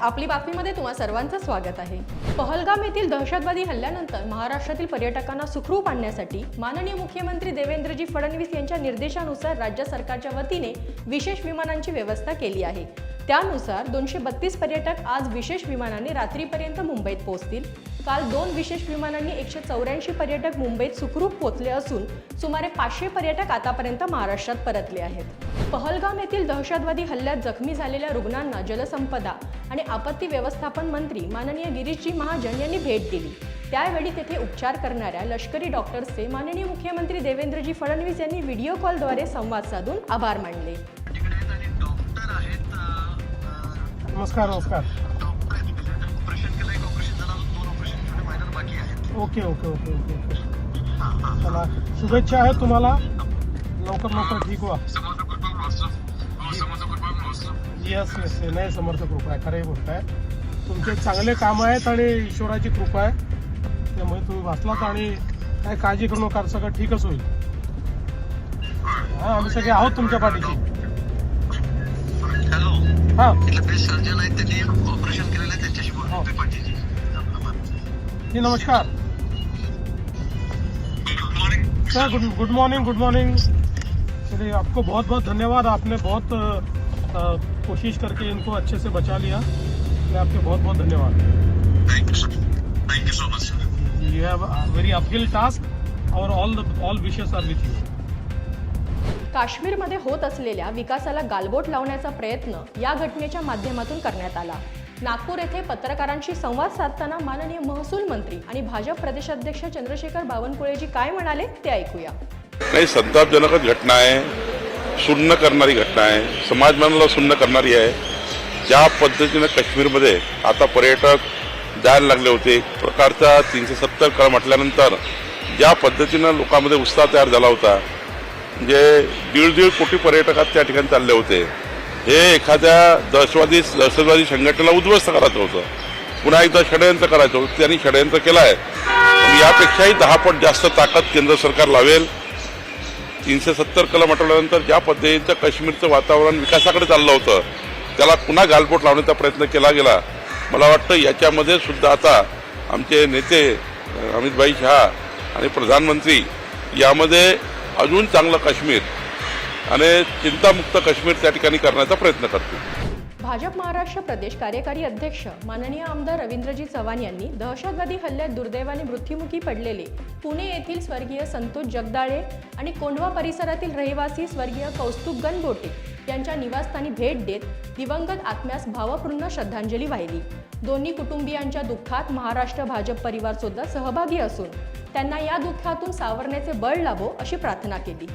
आपली बातमीमध्ये तुम्हा सर्वांचं स्वागत आहे. पहलगाम येथील दहशतवादी हल्ल्यानंतर महाराष्ट्रातील पर्यटकांना सुखरूप आणण्यासाठी माननीय मुख्यमंत्री देवेंद्रजी फडणवीस यांच्या निर्देशानुसार राज्य सरकारच्या वतीने विशेष विमानांची व्यवस्था केली आहे. त्यानुसार दोनशे बत्तीस पर्यटक आज विशेष विमानाने रात्रीपर्यंत मुंबईत पोहोचतील. काल दोन विशेष विमानांनी एकशे चौऱ्याऐंशी पर्यटक मुंबईत सुखरूप पोहोचले असून सुमारे पाचशे पर्यटक आतापर्यंत महाराष्ट्रात परतले आहेत. पहलगाम येथील दहशतवादी हल्ल्यात जखमी झालेल्या रुग्णांना जलसंपदा आणि आपत्ती व्यवस्थापन मंत्री माननीय गिरीशजी महाजन यांनी भेट दिली. त्यावेळी तेथे उपचार करणाऱ्या लष्करी डॉक्टर्सचे माननीय मुख्यमंत्री देवेंद्रजी फडणवीस यांनी व्हिडिओ कॉलद्वारे संवाद साधून आभार मानले. तिकडे आहेत आणि डॉक्टर आहेत नमस्कार नमस्कार. Okay okay okay okay okay. हां हां चला शुभेच्छा आहेत तुम्हाला. लवकर लवकर ठीक व्हा. समर्थ कृपा वाचलं हो समर्थ कृपा वाचलं यस यस नाही समर्थ कृपा आहे. खरंही गोष्ट आहे तुमचे चांगले काम आहेत आणि ईश्वराची कृपा आहे. त्यामुळे तुम्ही वाचलात आणि काय काळजी करू नका सगळं ठीकच होईल. हां आम्ही सगळे आहोत तुमच्या पाठीशी. हॅलो हां. सर्जन आहेत त्यांनी ऑपरेशन केलेलं आहे त्यांच्याशी हो. बोलतो पाठीची जी नमस्कार. Sir good good morning good morning चलिए आपको बहुत बहुत धन्यवाद। आपने बहुत कोशिश करके इनको अच्छे से बचा लिया। मैं आपके बहुत बहुत धन्यवाद। So much you have very uphill task और all the all wishes are with you काश्मीरमध्ये होत असलेल्या विकासाला गालबोट लावण्याचा प्रयत्न या घटनेच्या माध्यमातून करण्यात आला. नागपूर येथे पत्रकारांशी संवाद साधताना माननीय महसूल मंत्री आणि भाजप प्रदेशाध्यक्ष चंद्रशेखर बावनकुळेजी काय म्हणाले ते ऐकूया. नाही संतापजनकच घटना आहे सुन्न करणारी घटना आहे समाजमानाला सुन्न करणारी आहे. ज्या पद्धतीनं काश्मीरमध्ये आता पर्यटक जायला लागले होते प्रकारचा तीनशे सत्तर कळ म्हटल्यानंतर ज्या पद्धतीनं लोकांमध्ये उत्साह तयार झाला होता म्हणजे दीड दीड कोटी पर्यटकात त्या ठिकाणी चालले होते हे एखाद्या दहशतवादी दहशतवादी संघटनेला उद्ध्वस्त करायचं होतं. पुन्हा एकदा षडयंत्र करायचं होतं. त्यांनी षडयंत्र केलं आहे यापेक्षाही दहा पट जास्त ताकद केंद्र सरकार लावेल. तीनशे सत्तर कलम हटवल्यानंतर ज्या पद्धतीचं काश्मीरचं वातावरण विकासाकडे चाललं होतं त्याला पुन्हा गालबोट लावण्याचा प्रयत्न केला गेला. मला वाटतं याच्यामध्ये सुद्धा आता आमचे नेते अ, अमितभाई शहा आणि प्रधानमंत्री यामध्ये अजून चांगलं काश्मीर आणि चिंतामुक्त काश्मीर त्या ठिकाणी करण्याचा प्रयत्न करतील. भाजप महाराष्ट्र प्रदेश कार्यकारी अध्यक्ष माननीय आमदार रवींद्रजी चव्हाण यांनी दहशतवादी हल्ल्यात दुर्दैवाने मृत्युमुखी पडलेले पुणे येथील स्वर्गीय संतोष जगदाळे आणि कोंढवा परिसरातील रहिवासी स्वर्गीय कौस्तुभ गणगोटे यांच्या निवासस्थानी भेट देत दिवंगत आत्म्यास भावपूर्ण श्रद्धांजली वाहिली. दोन्ही कुटुंबियांच्या दुःखात महाराष्ट्र भाजप परिवार सुद्धा सहभागी असून त्यांना या दुःखातून सावरण्याचे बळ लाभो अशी प्रार्थना केली.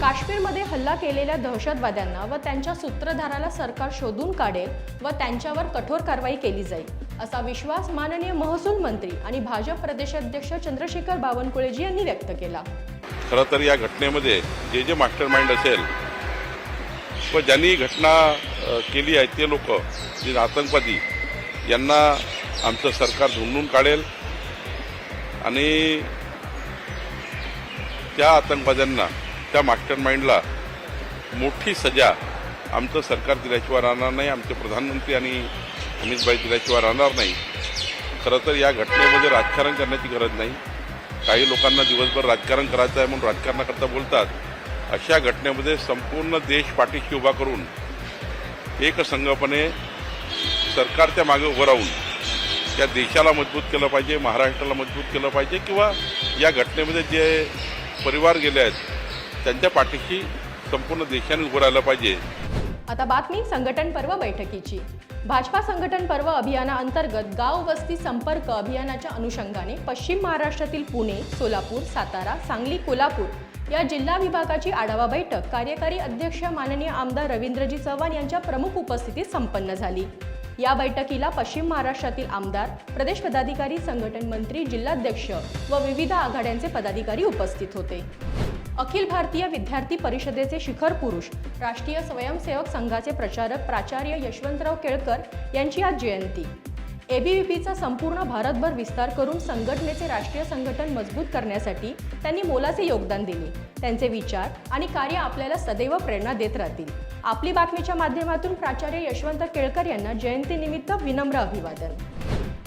काश्मीरमध्ये हल्ला केलेल्या दहशतवाद्यांना व त्यांच्या सूत्रधाराला सरकार शोधून काढेल व त्यांच्यावर कठोर कारवाई केली जाईल असा विश्वास माननीय महसूल मंत्री आणि भाजप प्रदेशाध्यक्ष चंद्रशेखर बावनकुळेजी यांनी व्यक्त केला. खरं तर या घटनेमध्ये जे जे मास्टर माइंड असेल व ज्यांनी घटना केली आहे ते लोक जे आतंकवादी यांना आमचं सरकार झुंडून काढेल आणि त्या आतंकवाद्यांना त्या मास्टर माइंडला मोठी सजा आमचं सरकार दिल्याशिवाय राहणार नाही आमचे प्रधानमंत्री आणि अमितभाई दिल्याशिवाय राहणार नाही. खरं तर या घटनेमध्ये राजकारण करण्याची गरज नाही. काही लोकांना दिवसभर राजकारण करायचं आहे म्हणून राजकारणाकरता बोलतात. अशा घटनेमध्ये संपूर्ण देश पाठीशी उभा करून एकसंघपणे सरकारच्या मागे उभं राहून त्या देशाला मजबूत केलं पाहिजे महाराष्ट्राला मजबूत केलं पाहिजे किंवा या घटनेमध्ये जे परिवार गेले आहेत त्यांच्या पाठीशी संपूर्ण देशाने उभं राहिलं पाहिजे. आता बातमी संघटन पर्व बैठकीची. भाजपा संघटन पर्व अभियानाअंतर्गत गाव वस्ती संपर्क अभियानाच्या अनुषंगाने पश्चिम महाराष्ट्रातील पुणे सोलापूर सातारा सांगली कोल्हापूर या जिल्हा विभागाची आढावा बैठक कार्यकारी अध्यक्ष माननीय आमदार रवींद्रजी चव्हाण यांच्या प्रमुख उपस्थितीत संपन्न झाली. या बैठकीला पश्चिम महाराष्ट्रातील आमदार प्रदेश पदाधिकारी संघटन मंत्री जिल्हाध्यक्ष व विविध आघाड्यांचे पदाधिकारी उपस्थित होते. अखिल भारतीय विद्यार्थी परिषदेचे शिखर पुरुष राष्ट्रीय स्वयंसेवक संघाचे प्रचारक प्राचार्य यशवंतराव केळकर यांची आज जयंती. एबीव्हीपीचा संपूर्ण भारतभर विस्तार करून संघटनेचे राष्ट्रीय संघटन मजबूत करण्यासाठी त्यांनी मोलाचे योगदान दिले. त्यांचे विचार आणि कार्य आपल्याला सदैव प्रेरणा देत राहतील. आपली बातमीच्या माध्यमातून प्राचार्य यशवंत केळकर यांना जयंतीनिमित्त विनम्र अभिवादन.